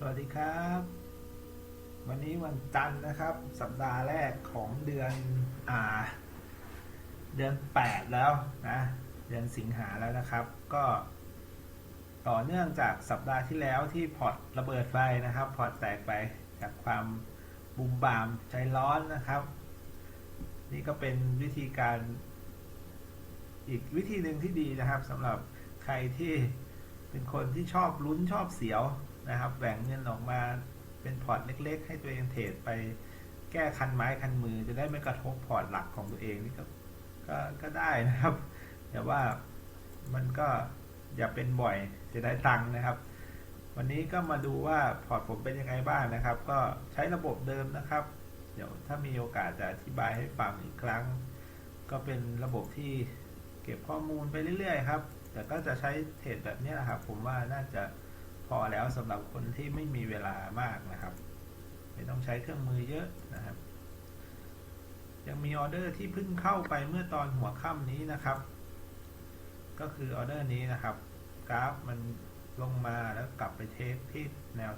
สวัสดีครับ วันนี้วันจันทร์นะครับ สัปดาห์แรกของเดือนอ่า เดือนแปดแล้วนะ เดือนสิงหาแล้วนะครับ ก็ต่อเนื่องจากสัปดาห์ที่แล้วที่พอร์ตระเบิดไฟนะครับ พอร์ตแตกไปจากความบุมบามใจร้อนนะครับ นี่ก็เป็นวิธีการอีกวิธีหนึ่งที่ดีนะครับสำหรับใครที่เป็นคนที่ชอบลุ้นชอบเสียว นะครับแบ่งเงินออกมาเป็นพอร์ตเล็ก ๆ ให้ตัวเองเทรดไปแก้คันไม้คันมือจะได้ไม่กระทบพอร์ตหลักของตัวเองนี่ก็ก็ก็ได้นะครับ แต่ว่ามันก็อย่าเป็นบ่อยจะได้ตังค์นะครับ วันนี้ก็มาดูว่าพอร์ตผมเป็นยังไงบ้างนะครับ ก็ใช้ระบบเดิมนะครับ เดี๋ยวถ้ามีโอกาสจะอธิบายให้ฟังอีกครั้ง ก็เป็นระบบที่เก็บข้อมูลไปเรื่อยๆครับ แต่ก็จะใช้เทรดแบบนี้นะครับ ผมว่าน่าจะ พอแล้วสำหรับคนที่ไม่มีเวลามากนะครับ ไม่ต้องใช้เครื่องมือเยอะนะครับ ยังมีออเดอร์ที่เพิ่งเข้าไปเมื่อตอนหัวค่ำนี้นะครับ ก็คือออเดอร์นี้นะครับ กราฟมันลงมาแล้วกลับไปเทคที่แนว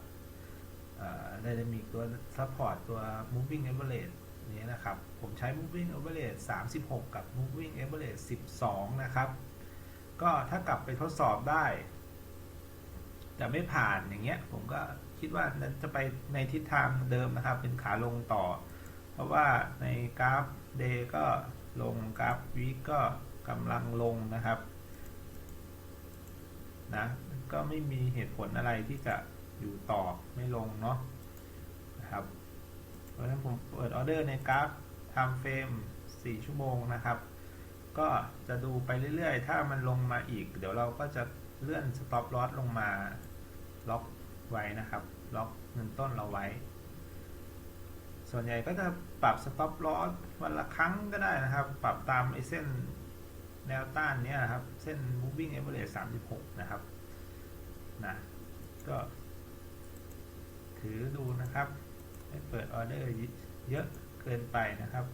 ไดนามิกตัว support ตัว moving average นี้นะครับ ผมใช้ moving average 36 กับ moving average 12 นะครับ ก็ถ้ากลับไปทดสอบได้ แต่ไม่ผ่านอย่างเงี้ย ผมก็คิดว่านั้นจะไปในทิศทางเดิมนะครับ เป็นขาลงต่อ เพราะว่าในกราฟ day ก็ลงกราฟ week ก็กำลังลงนะครับนะก็ไม่มีเหตุผลอะไรที่จะอยู่ต่อไม่ลงเนาะนะครับ เพราะฉะนั้นผมเปิดออเดอร์ในกราฟ time frame 4 ชั่วโมงนะครับ ก็จะดูไปเรื่อยๆ ถ้ามันลงมาอีก เดี๋ยวเราก็จะเลื่อน stop loss ลงมา ล็อกไว้นะครับ ล็อกเงินต้นเราไว้ ส่วนใหญ่ก็จะปรับ stop loss วันละครั้งก็ได้นะครับ ปรับตามไอ้เส้นแนวต้านเนี้ยนะครับ เส้น moving average 36 นะครับ นะ ก็ ถือดูนะครับ ไม่เปิดออเดอร์เยอะเกินไปนะครับ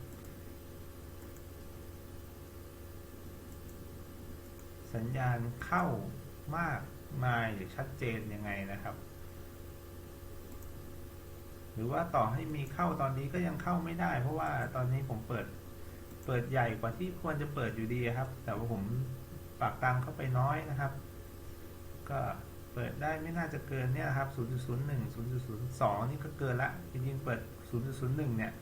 สัญญาณเข้ามาก มายหรือชัดเจนยังไงนะครับ หรือว่าต่อให้มีเข้าตอนนี้ก็ยังเข้าไม่ได้ เพราะว่าตอนนี้ผมเปิดเปิดใหญ่กว่าที่ควรจะเปิดอยู่ดีครับ แต่ว่าผมปากตังเข้าไปน้อยนะครับ ก็เปิดได้ไม่น่าจะเกินเนี่ยครับ 0.01 0.02 นี่ก็เกินละ จริงๆ เปิด 0.01 เนี่ย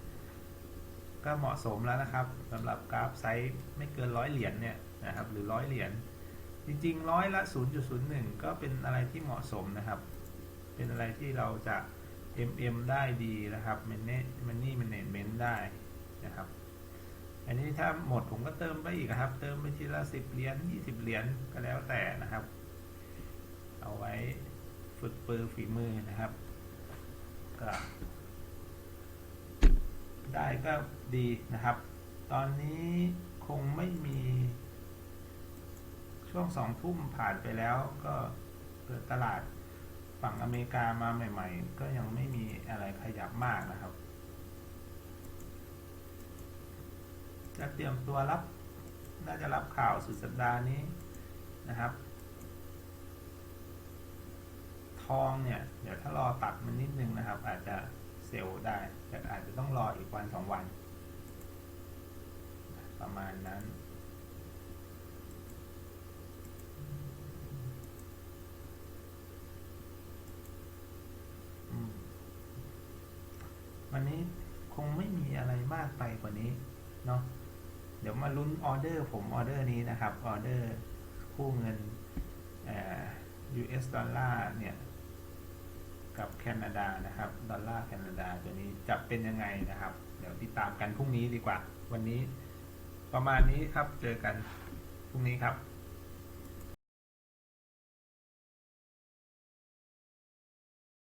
ก็เหมาะสมแล้วนะครับสำหรับกราฟไซส์ไม่เกินร้อยเหรียญเนี่ยนะครับ หรือร้อยเหรียญ จริงๆร้อยละ 0.01 ก็เป็นอะไรที่เหมาะสมนะครับ เป็นอะไรที่เราจะ MM ได้ดีนะครับ Money Management ได้นะครับ อันนี้ถ้าหมดผมก็เติมไปอีกครับ เติมไปทีละ 10 เหรียญ 20 เหรียญก็แล้วแต่นะครับ เอาไว้ฝึกปือฝีมือนะครับ ก็ได้ก็ดีนะครับ ตอนนี้คงไม่ ช่วงสองทุ่มผ่านไปแล้วก็เปิดตลาดฝั่งอเมริกามาใหม่ ๆ ก็ยังไม่มีอะไรขยับมากนะครับ จะเตรียมตัวรับ น่าจะรับข่าวสุดสัปดาห์นี้นะครับ ทองเนี่ย เดี๋ยวถ้ารอตัดมันนิดนึงนะครับ อาจจะเซลล์ได้ แต่อาจจะต้องรออีกวันสองวัน ประมาณนั้น อืมวันนี้คงไม่มี อะไรมากไปกว่านี้เนาะเดี๋ยวมาลุ้นออเดอร์ผมออเดอร์นี้นะครับออเดอร์คู่เงินเอ่อ US ดอลลาร์เนี่ยกับแคนาดานะครับดอลลาร์แคนาดาตัวนี้จะเป็นยังไงนะครับ เดี๋ยวติดตามกันพรุ่งนี้ดีกว่า วันนี้ประมาณนี้ครับเจอกันพรุ่งนี้ครับ